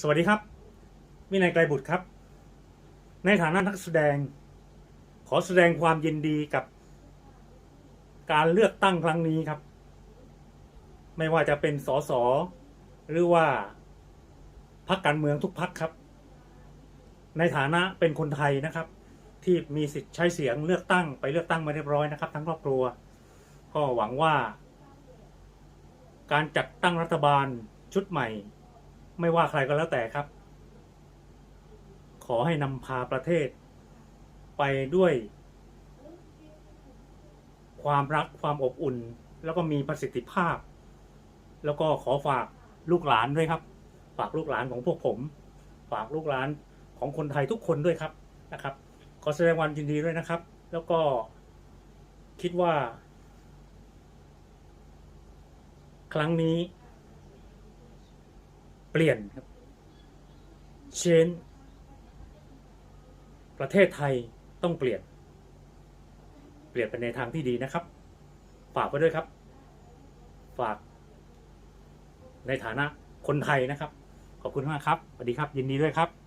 สวัสดีครับ วินัยไกรบุตรครับ ในฐานะนักแสดง ขอแสดงความยินดีกับ การเลือกตั้งครั้งนี้ครับ ไม่ว่าจะเป็นสสหรือว่าพรรคการเมืองทุกพรรคครับ ในฐานะเป็นคนไทยนะครับ ที่มีสิทธิ์ใช้เสียงเลือกตั้งไปเลือกตั้งมาเรียบร้อยนะครับ ทั้งครอบครัว ก็หวังว่า การจัดตั้งรัฐบาลชุดใหม่ ไม่ว่าใครก็แล้วแต่ครับ ขอให้นำพาประเทศ ไปด้วย ความรักความอบอุ่น แล้วก็มีประสิทธิภาพ แล้วก็ขอฝากลูกหลานด้วยครับ ฝากลูกหลานของพวกผม ฝากลูกหลานของคนไทยทุกคนด้วยครับนะครับ ขอแสดงความยินดีด้วยนะครับ แล้วก็คิดว่า ครั้งนี้ ลี่ยนครับเชนประเทศไทยต้องเปลี่ยน เปลี่ยนไปในทางที่ดีนะครับ ฝากไว้ด้วยครับ ฝาก ในฐานะคนไทยนะครับ ขอบคุณมากครับสวัสดีครับ ยินดีด้วยครับ